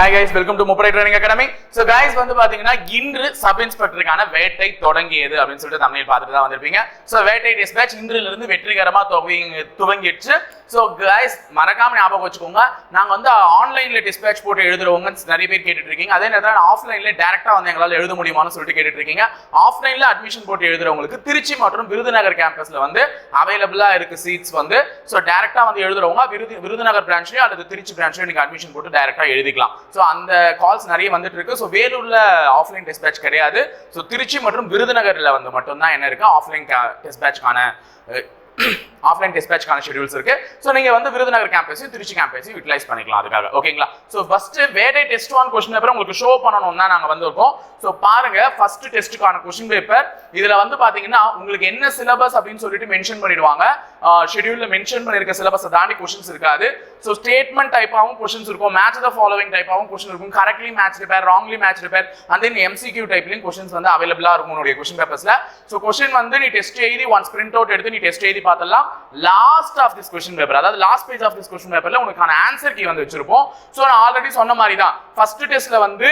Hi guys welcome to முப்படை training academy so guys வந்து பார்த்தீங்கன்னா இன்று சப் இன்ஸ்பெக்டருக்கான வேட்டை தொடங்கியது அப்படின்னு சொல்லிட்டு தமிழில் பார்த்துட்டு தான் வந்திருப்பீங்க. ஸோ வேட்டை டிஸ்பேச் இன்றிலிருந்து வெற்றிகரமாக துவங்கி துவங்கிடுச்சு. ஸோ கைஸ் மறக்காம ஞாபகம் வச்சுக்கோங்க. நாங்கள் வந்து ஆன்லைனில் டிஸ்பேச் போட்டு எழுதுறவங்க நிறைய பேர் கேட்டுட்டு இருக்கீங்க அதே நேரத்தில் ஆஃப்லைன்ல டேரெக்டாக வந்து எங்களால் எழுத முடியுமான்னு சொல்லிட்டு கேட்டுட்டு இருக்கீங்க ஆஃப்லைனில் அட்மிஷன் போட்டு எழுதுறவங்களுக்கு திருச்சி மற்றும் விருதுநகர் கேம்பஸில் வந்து அவைலபிளாக இருக்கு சீட்ஸ் வந்து. ஸோ டேரெக்டாக வந்து எழுதுறவங்க விருது விருதுநகர் பிரான்ச்லயோ அல்லது திருச்சி பிரான்ச்லயோ நீங்கள் அட்மிஷன் போட்டு டேரெக்டாக எழுதிக்கலாம். ஸோ அந்த கால்ஸ் நிறைய வந்துட்டு இருக்கு ஸோ வேலூர்ல ஆஃப்லைன் டெஸ்ட் பேட்ச் கிடையாது. ஸோ திருச்சி மற்றும் விருதுநகரில் வந்து மட்டும்தான் என்ன இருக்கு? ஆஃப்லைன் டெஸ்ட் ஆஃப்லைன் டிஸ்பேச்சுக்கான ஷெடியூல்ஸ் இருக்கு. ஸோ நீங்கள் வந்து விருதுநகர் கேம்பஸையும் திருச்சி கேம்பஸையும் யூட்டிலைஸ் பண்ணிக்கலாம் அதுக்காக. ஓகேங்களா ஸோ ஃபர்ஸ்ட் வேடே டெஸ்ட் ஒன் கொஸ்டின் பேப்பர் உங்களுக்கு ஷோ பண்ணணும் தான் நாங்கள் வந்திருக்கோம். ஸோ பாருங்க ஃபர்ஸ்ட் டெஸ்ட்டுக்கான கொஸ்டின் பேப்பர் இதில் வந்து பார்த்தீங்கன்னா உங்களுக்கு என்ன சிலபஸ் அப்படின்னு சொல்லிட்டு மென்ஷன் பண்ணிடுவாங்க. ஷெடியூல்ல மென்ஷன் பண்ணியிருக்க சிலபஸை தாண்டி கொஸ்டின்ஸ் இருக்காது. ஸோ ஸ்டேட்மெண்ட் டைப்பாகவும் கொஸ்டின்ஸ் இருக்கும். மேட்ச் த ஃபாலோவிங் டைப்பாகவும் கொஸ்டின் இருக்கும். Correctly match repair wrongly match repair and then MCQ டைப்லையும் questions வந்து அவைலபிளாக இருக்கும் உங்களுடைய கொஸ்டின் பேப்பர்ஸில் ஸோ கொஸ்டின் வந்து நீ டெஸ்ட் எழுதி ஒன்ஸ் பிரிண்ட் அவுட் எடுத்து நீ டெஸ்ட் எழுதி பார்த்தலாம் last of this question paper அதாவது last page of this question பேப்பர்ல உனக்கான ஆன்சர் கீ வந்து வச்சிருப்போம். ஸோ நான் ஆல்ரெடி சொன்ன மாதிரி தான் ஃபர்ஸ்ட் டெஸ்ட்ல வந்து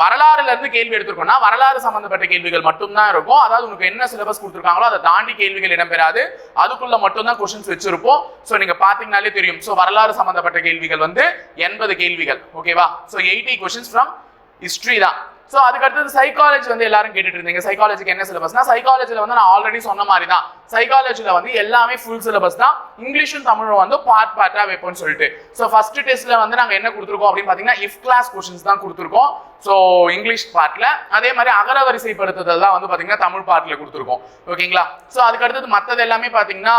வரலாறுல இருந்து கேள்வி எடுத்திருக்கோம்னா வரலாறு சம்பந்தப்பட்ட கேள்விகள் மட்டும்தான் இருக்கும். அதாவது உனக்கு என்ன சிலபஸ் கொடுத்துருக்காங்களோ அதை தாண்டி கேள்விகள் இடம்பெறாது. அதுக்குள்ள மட்டும்தான் கொஸ்டின்ஸ் வச்சிருப்போம். ஸோ நீங்க பாத்தீங்கனாலே தெரியும். ஸோ வரலாறு சம்பந்தப்பட்ட கேள்விகள் வந்து எண்பது கேள்விகள். ஓகேவா so eighty questions from history தான். ஸோ அதுக்கு அடுத்தது சைக்காலஜி வந்து எல்லாரும் கேட்டுட்டு இருந்தீங்க சைக்காலஜிக்கு என்ன சிலபஸ்னா சைக்காலஜியில் வந்து நான் ஆல்ரெடி சொன்ன மாதிரி தான் சைக்காலஜியில் வந்து எல்லாமே ஃபுல் சிலபஸ் தான். இங்கிலீஷும் தமிழும் வந்து பார்ட் பார்ட்டாக வைப்போம்னு சொல்லிட்டு. ஸோ ஃபர்ஸ்ட் டெஸ்ட்ல வந்து நாங்கள் என்ன கொடுத்துருக்கோம் அப்படின்னு பார்த்தீங்கன்னா இஃப் கிளாஸ் கொஷின்ஸ் தான் கொடுத்துருக்கோம். ஸோ இங்கிலீஷ் பார்ட்டில் அதே மாதிரி அகரவரிசைப்படுத்துதல் தான் வந்து பார்த்தீங்கன்னா தமிழ் பார்ட்டில் கொடுத்துருக்கோம். ஓகேங்களா ஸோ அதுக்கு அடுத்தது மற்றது எல்லாமே பார்த்தீங்கன்னா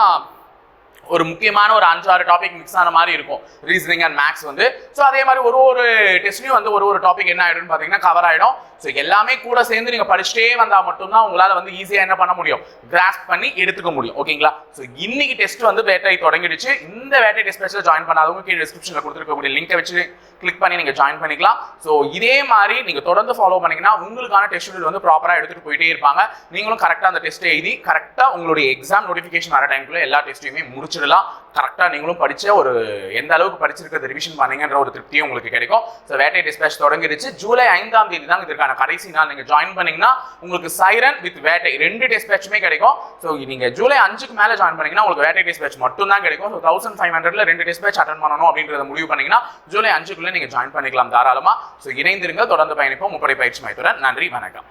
ஒரு முக்கியமான ஒரு அஞ்சாறு டாபிக் மிக்ஸ் ஆன மாதிரி இருக்கும். ரீசனிங் அண்ட் மேக்ஸ் வந்து. ஸோ அதே மாதிரி ஒரு ஒரு டெஸ்ட்லையும் வந்து ஒரு ஒரு டாபிக் என்ன ஆகிடும்னு பார்த்தீங்கன்னா கவர் ஆகிடும் ஸோ எல்லாமே கூட சேர்ந்து நீங்கள் படிச்சுட்டே வந்தால் மட்டும்தான் உங்களால் வந்து ஈஸியாக என்ன பண்ண முடியும்? கிராஸ்ப் பண்ணி எடுத்துக்க முடியும். ஓகேங்களா ஸோ இன்னைக்கு டெஸ்ட் வந்து வேட்டை தொடங்கிடுச்சு. இந்த வேட்டை டெஸ்ட் பேச்சில் ஜாயின் பண்ணாதவங்க கீழே டிஸ்கிரிப்ஷனில் கொடுத்துருக்கக்கூடிய லிங்கை வச்சு கிளிக் பண்ணி நீங்கள் ஜாயின் பண்ணிக்கலாம். ஸோ இதே மாதிரி நீங்கள் தொடர்ந்து ஃபாலோ பண்ணீங்கன்னா உங்களுக்கான டெஸ்ட் ஷெடியூல் வந்து ப்ராப்பராக எடுத்துகிட்டு போயிட்டே இருப்பாங்க. நீங்களும் கரெக்டாக அந்த டெஸ்ட்டை எழுதி கரெக்டாக உங்களுடைய எக்ஸாம் நோட்டிஃபிகேஷன் வர டைம்குள்ளே எல்லா டெஸ்ட்டையுமே முடிச்சிடலாம். கரெக்டாக நீங்களும் படிச்ச ஒரு எந்த அளவுக்கு படிச்சிருக்கிறது ரிவிஷன் பண்ணீங்கன்ற ஒரு திருப்தியும் உங்களுக்கு கிடைக்கும். ஸோ வேட்டை டிஸ்பேச் தொடங்கிடுச்சு. ஜூலை ஐந்தாம் தேதி தான் இதற்கான கடைசி நாள். நீங்கள் ஜாயின் பண்ணீங்கன்னா உங்களுக்கு சைரன் வித் வேட்டை ரெண்டு டிஸ்பேச்சுமே கிடைக்கும். ஸோ நீங்கள் ஜூலை அஞ்சுக்கு மேலே ஜாயின் பண்ணீங்கன்னா உங்களுக்கு வேட்டை டிஸ்பேச் மட்டும் தான் கிடைக்கும் ஸோ தௌசண்ட் ஃபைவ் ஹண்ட்ரட்ல ரெண்டு டிஸ்பேச் அட்டன் பண்ணணும் அப்படின்றத முடிவு பண்ணீங்கன்னா ஜூலை அஞ்சுக்குள்ளே நீங்கள் ஜாயின் பண்ணிக்கலாம் தாராளமாக ஸோ இணைந்திருங்க தொடர்ந்து பயணிப்போம். முப்படை பயிற்சி மையத்துடன் நன்றி வணக்கம்.